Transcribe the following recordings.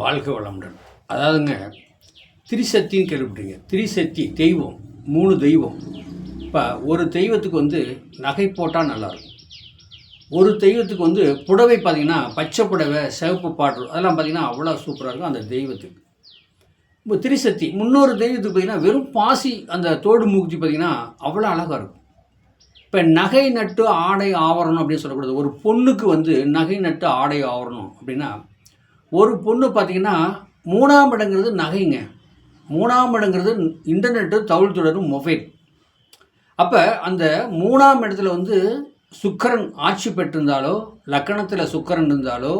வாழ்க வளமுடன். அதாவதுங்க திரிசக்தின்னு கேள்விப்பட்டீங்க திரிசக்தி தெய்வம் மூணு தெய்வம். இப்போ ஒரு தெய்வத்துக்கு வந்து நகை போட்டால் நல்லாயிருக்கும் ஒரு தெய்வத்துக்கு வந்து புடவை பார்த்திங்கன்னா பச்சை புடவை சிவப்பு பாடல் அதெல்லாம் பார்த்தீங்கன்னா அவ்வளோ சூப்பராக இருக்கும் அந்த தெய்வத்துக்கு. இப்போ திரிசக்தி முன்னொரு தெய்வத்துக்கு பார்த்தீங்கன்னா வெறும் பாசி அந்த தோடு மூக்குத்தி பார்த்தீங்கன்னா அவ்வளோ அழகாக இருக்கும். இப்போ நகை நட்டு ஆடை ஆவரணம் அப்படின்னு சொல்லக்கூடாது. ஒரு பொண்ணுக்கு வந்து நகை நட்டு ஆடை ஆவரணம் அப்படின்னா ஒரு பொண்ணு பார்த்தீங்கன்னா மூணாம் இடங்கிறது நகைங்க. மூணாம் இடங்கிறது இன்டர்நெட்டு தகவல் தொடரும் மொபைல் அப்போ அந்த மூணாம் இடத்துல வந்து சுக்கரன் ஆட்சி பெற்றிருந்தாலோ லக்கணத்தில் சுக்கரன் இருந்தாலோ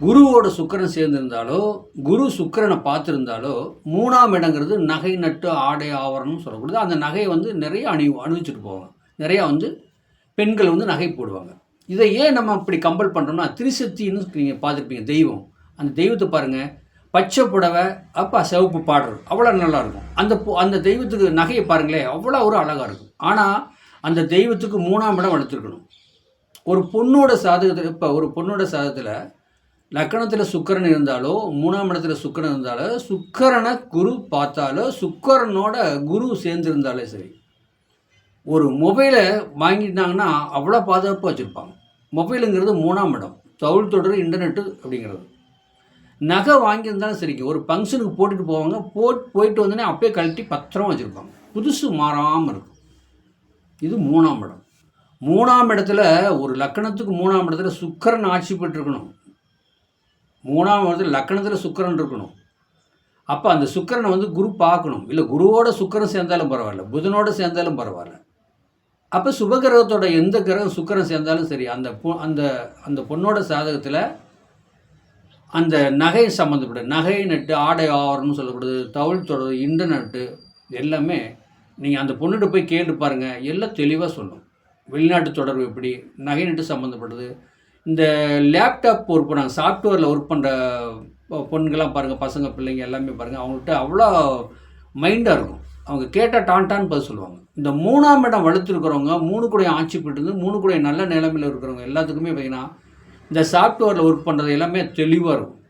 குருவோட சுக்கரன் சேர்ந்திருந்தாலோ குரு சுக்கரனை பார்த்துருந்தாலோ மூணாம் இடங்கிறது நகை நட்டு ஆடை ஆவரணம்னு சொல்லக்கூடாது அந்த நகையை வந்து நிறைய அணி அணிவிச்சிட்டு போவாங்க. நிறையா வந்து பெண்கள் வந்து நகை போடுவாங்க. இதை ஏன் நம்ம இப்படி கம்பல் பண்ணுறோம்னா திரிசக்தின்னு நீங்கள் பார்த்துருப்பீங்க தெய்வம். அந்த தெய்வத்தை பாருங்கள் பச்சை புடவை அப்பா சிவப்பு பாடுறது அவ்வளோ நல்லாயிருக்கும் அந்த அந்த தெய்வத்துக்கு நகையை பாருங்களேன் அவ்வளோ ஒரு அழகாக இருக்கும். ஆனால் அந்த தெய்வத்துக்கு மூணாம் இடம் வளர்த்துருக்கணும் ஒரு பொண்ணோட சாதகத்தில் இப்போ ஒரு பொண்ணோட சாதகத்தில் லக்கணத்தில் சுக்கரன் இருந்தாலோ மூணாம் இடத்துல சுக்கரன் இருந்தாலோ சுக்கரனை குரு பார்த்தாலோ சுக்கரனோட குரு சேர்ந்துருந்தாலே சரி. ஒரு மொபைலை வாங்கிட்டாங்கன்னா அவ்வளோ பாதுகாப்பாக வச்சுருப்பாங்க. மொபைலுங்கிறது மூணாம் இடம். தவுள் தொடர் இன்டர்நெட்டு அப்படிங்கிறது. நகை வாங்கியிருந்தாலும் சரிங்க. ஒரு ஃபங்க்ஷனுக்கு போட்டுட்டு போவாங்க. போட் போயிட்டு வந்தோடனே அப்பயே கழட்டி பத்திரம் வச்சுருப்பாங்க. புதுசு மாறாமல் இருக்கும். இது மூணாம் இடம். மூணாம் இடத்துல ஒரு லக்கணத்துக்கு மூணாம் இடத்துல சுக்கரன் ஆட்சி பெற்றிருக்கணும். மூணாம் இடத்துல லக்கணத்தில் சுக்கரன் இருக்கணும். அப்போ அந்த சுக்கரனை வந்து குரு பார்க்கணும். இல்லை குருவோட சுக்கரன் சேர்ந்தாலும் பரவாயில்ல. புதனோட சேர்ந்தாலும் பரவாயில்ல. அப்போ சுபகிரகத்தோட எந்த கிரகம் சுக்கரம் சேர்ந்தாலும் சரி அந்த பொ- அந்த அந்த பொண்ணோட சாதகத்தில் அந்த நகை சம்மந்தப்பட்ட நகை நட்டு ஆடை ஆவரணம்னு சொல்லப்படுது தவுள் தொடர் இன்டர்நெட்டு எல்லாமே நீங்கள் அந்த பொண்ணுகிட்ட போய் கேட்டு பாருங்கள் எல்லாம் தெளிவாக சொல்லும். வெளிநாட்டு தொடர்பு எப்படி நகை நட்டு சம்மந்தப்பட்டது இந்த லேப்டாப் ஒர்க் பண்ணாங்க சாஃப்ட்வேரில் ஒர்க் பண்ணுற பொண்ணுங்கள்லாம் பாருங்கள் பசங்க பிள்ளைங்க எல்லாமே பாருங்கள் அவங்கள்ட்ட அவ்வளோ மைண்டாக இருக்கும். அவங்க கேட்டால் டான்டான்னு பதில் சொல்லுவாங்க. இந்த மூணாம் இடம் வளர்த்துருக்கிறவங்க மூணு கூட ஆட்சி போட்டு மூணு கூட நல்ல நிலைமையில் இருக்கிறவங்க எல்லாத்துக்குமே பார்த்தீங்கன்னா இந்த சாஃப்ட்வேரில் ஒர்க் பண்ணுறது எல்லாமே தெளிவாக இருக்கும்.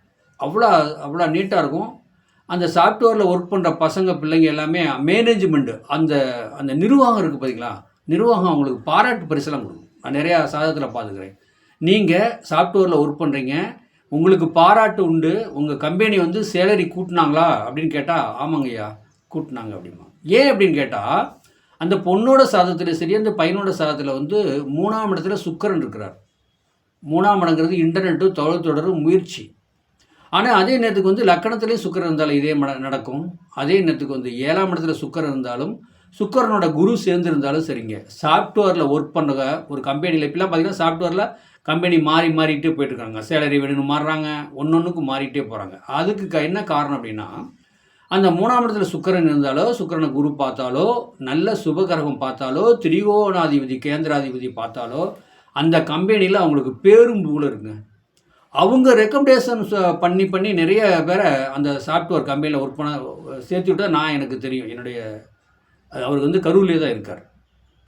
அவ்வளோ அவ்வளோ நீட்டாக இருக்கும். அந்த சாஃப்ட்வேரில் ஒர்க் பண்ணுற பசங்க பிள்ளைங்க எல்லாமே மேனேஜ்மெண்ட்டு அந்த அந்த நிர்வாகம் இருக்குது பார்த்தீங்களா நிர்வாகம் அவங்களுக்கு பாராட்டு பரிசெல்லாம் கொடுக்கும். நான் நிறையா சாதகத்தில் பார்த்துக்கிறேன். நீங்கள் சாஃப்ட்வேரில் ஒர்க் பண்ணுறீங்க உங்களுக்கு பாராட்டு உண்டு. உங்கள் கம்பெனி வந்து சேலரி கூட்டினாங்களா அப்படின்னு கேட்டால் ஆமாங்கய்யா கூட்டினாங்க அப்படிமா. ஏன் அப்படின்னு கேட்டால் அந்த பொண்ணோட சாதத்தில் சரி அந்த பையனோட சாதத்தில் வந்து மூணாம் இடத்துல சுக்கரன் இருக்கிறார். மூணாம் இடங்கிறது இன்டர்நெட்டு தொழில் தொடரும் முயற்சி. ஆனால் அதே நேரத்துக்கு வந்து லக்கணத்திலே சுக்கிரன் இருந்தாலும் இதே மட நடக்கும். அதே நேரத்துக்கு வந்து ஏழாம் இடத்துல சுக்கிரன் இருந்தாலும் சுக்கரனோட குரு சேர்ந்துருந்தாலும் சரிங்க. சாஃப்ட்வேரில் ஒர்க் பண்ணுற ஒரு கம்பெனியில் இப்பெல்லாம் பார்த்தீங்கன்னா சாஃப்ட்வேரில் கம்பெனி மாறி மாறிட்டே போயிட்டுருக்காங்க சேலரி வேணும்னு மாறுறாங்க ஒன்று மாறிட்டே போகிறாங்க அதுக்கு க- என்ன காரணம் அப்படின்னா அந்த மூணாம் இடத்துல சுக்கரன் இருந்தாலோ சுக்கரனை குரு பார்த்தாலோ நல்ல சுபகிரகம் பார்த்தாலோ திரிகோணாதிபதி கேந்திராதிபதி பார்த்தாலோ அந்த கம்பெனியில் அவங்களுக்கு பேரும் புகழ் இருக்குங்க. அவங்க ரெக்கமெண்டேஷன் பண்ணி பண்ணி நிறைய பேரை அந்த சாஃப்ட்வேர் கம்பெனியில் ஒர்க் பண்ண சேர்த்து விட்டா நான் எனக்கு தெரியும். என்னுடைய அவர் அவருக்கு வந்து கரூர்லேயே தான் இருக்கார்.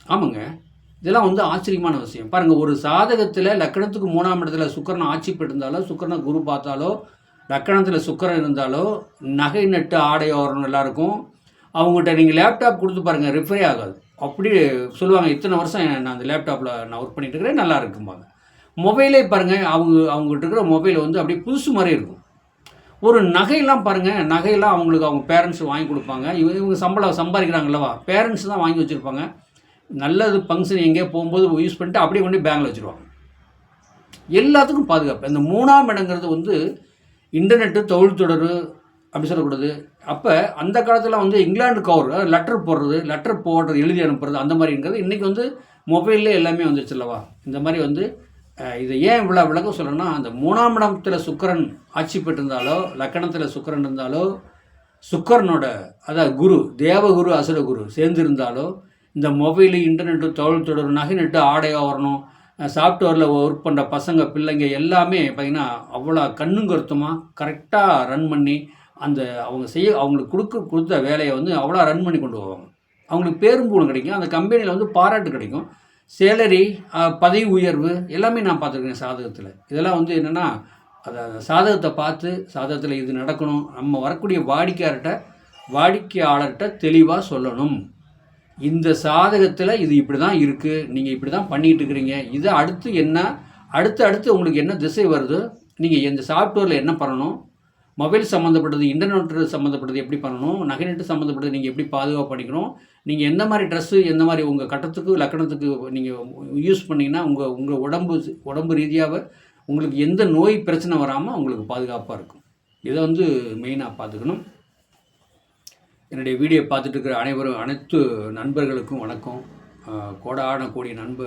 ஆமாங்க. இதெல்லாம் வந்து ஆச்சரியமான விஷயம். பாருங்கள் ஒரு சாதகத்தில் லக்கணத்துக்கு மூணாம் இடத்துல சுக்கரனை ஆட்சி பெற்றிருந்தாலோ சுக்கரனை குரு பார்த்தாலோ லக்கணத்தில் சுக்கரம் இருந்தாலோ நகை நட்டு ஆடை ஓரணும் எல்லாருக்கும் அவங்ககிட்ட நீங்கள் லேப்டாப் கொடுத்து பாருங்கள் ரிஃபரே ஆகாது. அப்படி சொல்லுவாங்க இத்தனை வருஷம் நான் அந்த லேப்டாப்பில் நான் ஒர்க் பண்ணிட்டு இருக்கிறேன் நல்லா இருக்கும்பாங்க. மொபைலே பாருங்கள் அவங்க அவங்ககிட்ட இருக்கிற மொபைல் வந்து அப்படியே புதுசு மாதிரி இருக்கும். ஒரு நகையெல்லாம் பாருங்கள் நகையெல்லாம் அவங்களுக்கு அவங்க பேரண்ட்ஸ் வாங்கி கொடுப்பாங்க. இவங்க இவங்க சம்பளம் சம்பாதிக்கிறாங்களவா பேரண்ட்ஸ் தான் வாங்கி வச்சுருப்பாங்க. நல்லது ஃபங்க்ஷன் எங்கேயோ போகும்போது யூஸ் பண்ணிட்டு அப்படியே கொண்டு பேங்கில் வச்சுருவாங்க. எல்லாத்துக்கும் பாதுகாப்பு. இந்த மூணாம் இடங்கிறது வந்து இன்டர்நெட்டு தொழில் தொடர்பு அப்படி சொல்லக்கூடாது. அப்போ அந்த காலத்தில் வந்து இங்கிலாந்து கவர் லெட்டர் போடுறது லெட்டர் போடுறது எழுதி அனுப்புறது அந்த மாதிரிங்கிறது இன்றைக்கி வந்து மொபைல்லே எல்லாமே வந்துருச்சு அல்லவா? இந்த மாதிரி வந்து இதை ஏன் இவ்வளோ விளக்கம் சொல்லணும்னா அந்த மூணாம் இடத்துல சுக்கரன் ஆட்சி பெற்றிருந்தாலோ லக்கணத்தில் சுக்கரன் இருந்தாலோ சுக்கரனோட அதாவது குரு தேவகுரு அசுரகுரு சேர்ந்திருந்தாலோ இந்த மொபைலு இன்டர்நெட்டு தொழில் தொடர் நகை நட்டு ஆடையாக வரணும் சாஃப்ட்வேரில் ஒர்க் பண்ணுற பசங்க பிள்ளைங்க எல்லாமே பார்த்திங்கன்னா அவ்வளோ கண்ணும் கருத்துமாக கரெக்டாக ரன் பண்ணி அந்த அவங்க செய்ய அவங்களுக்கு கொடுக்க கொடுத்த வேலையை வந்து அவ்வளோ ரன் பண்ணி கொண்டு போவாங்க. அவங்களுக்கு பேரும் பூணம் கிடைக்கும். அந்த கம்பெனியில் வந்து பாராட்டு கிடைக்கும். சேலரி பதவி உயர்வு எல்லாமே நான் பார்த்துருக்கேன் சாதகத்தில். இதெல்லாம் வந்து என்னென்னா அதை சாதகத்தை பார்த்து சாதகத்தில் இது நடக்கணும். நம்ம வரக்கூடிய வாடிக்கையார்கிட்ட வாடிக்கையாளர்கிட்ட தெளிவாக சொல்லணும். இந்த சாதகத்தில் இது இப்படி தான் இருக்குது நீங்கள் இப்படி தான் பண்ணிகிட்டு இருக்கிறீங்க. இது அடுத்து என்ன? அடுத்து அடுத்து உங்களுக்கு என்ன திசை வருது? நீங்கள் இந்த சாஃப்ட்வேரில் என்ன பண்ணணும்? மொபைல் சம்மந்தப்பட்டது இன்டர்நெட் சம்மந்தப்பட்டது எப்படி பண்ணணும்? நகை சம்மந்தப்பட்டது நீங்கள் எப்படி பாதுகாப்பு பண்ணிக்கணும்? நீங்கள் எந்த மாதிரி ட்ரெஸ்ஸு எந்த மாதிரி உங்கள் கட்டத்துக்கு லக்கணத்துக்கு நீங்கள் யூஸ் பண்ணிங்கன்னா உங்கள் உங்கள் உடம்பு உடம்பு ரீதியாக உங்களுக்கு எந்த நோய் பிரச்சனை வராமல் உங்களுக்கு பாதுகாப்பாக இருக்கும். இதை வந்து மெயினாக பார்த்துக்கணும். என்னுடைய வீடியோ பார்த்துட்டு இருக்கிற அனைவரும் அனைத்து நண்பர்களுக்கும் வணக்கம். கோடான கோடி நண்பு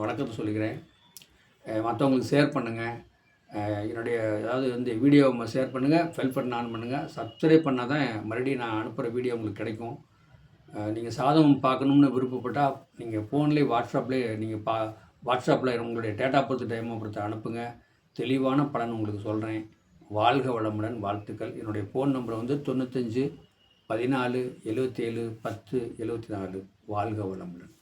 வணக்கத்தை சொல்லிக்கிறேன். மற்றவங்களுக்கு ஷேர் பண்ணுங்கள் என்னுடைய அதாவது இந்த வீடியோவை ஷேர் பண்ணுங்கள் ஃபெல் பண்ண ஆன் பண்ணுங்கள் சப்ஸ்கிரைப் பண்ணால் தான் மறுபடியும் நான் அனுப்புகிற வீடியோ உங்களுக்கு கிடைக்கும். நீங்கள் சாதகம் பார்க்கணும்னு விருப்பப்பட்டால் நீங்கள் ஃபோன்லேயே வாட்ஸ்அப்லேயே நீங்கள் பா வாட்ஸ்அப்பில் உங்களுடைய டேட்டா பொறுத்து டைமை பொறுத்து அனுப்புங்க. தெளிவான பலன் உங்களுக்கு சொல்கிறேன் வாழ்க வளமுடன் வாழ்த்துக்கள். என்னுடைய ஃபோன் நம்பர் வந்து தொண்ணூத்தஞ்சு பதினாலு எழுபத்தேழு பத்து எழுபத்தி நாலு. வாழ்க வளமுடன்.